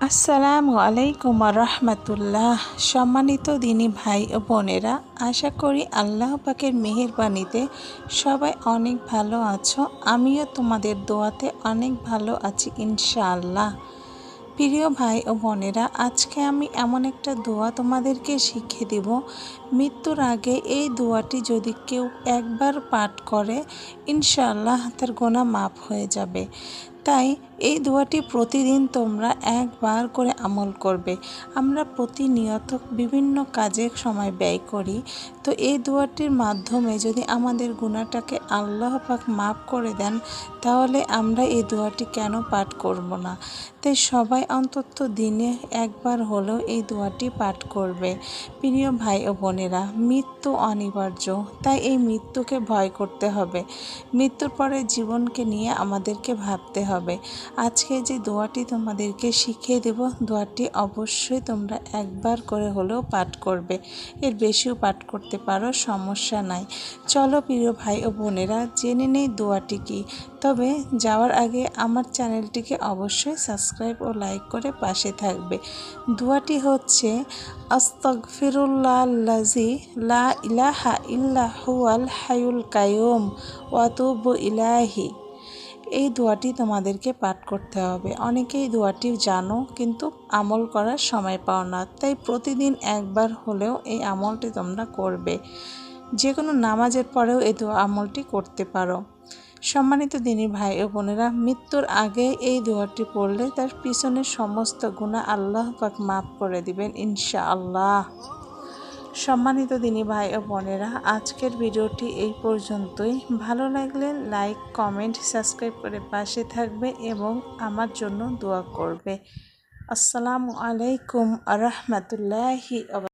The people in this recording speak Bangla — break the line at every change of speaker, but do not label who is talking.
আসসালামু আলাইকুম রহমতুল্লাহ সম্মানিত দিনী ভাই ও বোনেরা, আশা করি আল্লাহ পাকের মেহেরবানিতে সবাই অনেক ভালো আছো। আমিও তোমাদের দোয়াতে অনেক ভালো আছি ইনশাআল্লাহ। প্রিয় ভাই ও বোনেরা, আজকে আমি এমন একটা দোয়া তোমাদেরকে শিখে দেব। মৃত্যুর আগে এই দোয়াটি যদি কেউ একবার পাঠ করে, ইনশাআল্লাহ তার গোনা মাফ হয়ে যাবে। তাই এই দোয়াটি প্রতিদিন তোমরা একবার করে আমল করবে। আমরা প্রতিনিয়ত বিভিন্ন কাজের সময় ব্যয় করি। তো এই দোয়াটির মাধ্যমে যদি আমাদের গুণাটাকে আল্লাহ পাক মাফ করে দেন, তাহলে আমরা এই দোয়াটি কেন পাঠ করব না? তাই সবাই অন্তত দিনে একবার হলেও এই দোয়াটি পাঠ করবে। প্রিয় ভাই ও বোনেরা, মৃত্যু অনিবার্য, তাই এই মৃত্যুকে ভয় করতে হবে। মৃত্যুর পরে জীবনকে নিয়ে আমাদেরকে ভাবতে হবে। আজকে যে দোয়াটি তোমাদেরকে শিখিয়ে দেব, দোয়াটি অবশ্যই তোমরা একবার করে হলেও পাঠ করবে। এর বেশিও পাঠ করতে পারো, সমস্যা নাই। চলো প্রিয় ভাই ও বোনেরা, জেনে নেই দোয়াটি কি। তবে যাওয়ার আগে আমার চ্যানেলটিকে অবশ্যই সাবস্ক্রাইব ও লাইক করে পাশে থাকবে। দোয়াটি হচ্ছে আস্তগফিরুল্লাহি লা ইলাহা ইল্লা হুয়াল হায়ুল কায়ুম ওয়াতুবু ইলাহি এই দোয়াটি তোমাদেরকে পাঠ করতে হবে। অনেকেই দোয়াটি জানো, কিন্তু আমল করার সময় পাও না। তাই প্রতিদিন একবার হলেও এই আমলটি তোমরা করবে। যে কোনো নামাজের পরেও এই দোয়া আমলটি করতে পারো। সম্মানিত দিনী ভাই ও বোনেরা, মৃত্যুর আগে এই দোয়াটি পড়লে তার পিছনের সমস্ত গুণা আল্লাহ পাক মাফ করে দিবেন ইনশা আল্লাহ সম্মানিত দিনী ভাই ও বোনেরা, আজকের ভিডিওটি এই পর্যন্তই। ভালো লাগলে লাইক, কমেন্ট, সাবস্ক্রাইব করে পাশে থাকবে এবং আমার জন্য দোয়া করবে। আসসালামু আলাইকুম আ রহমতুল্লাহি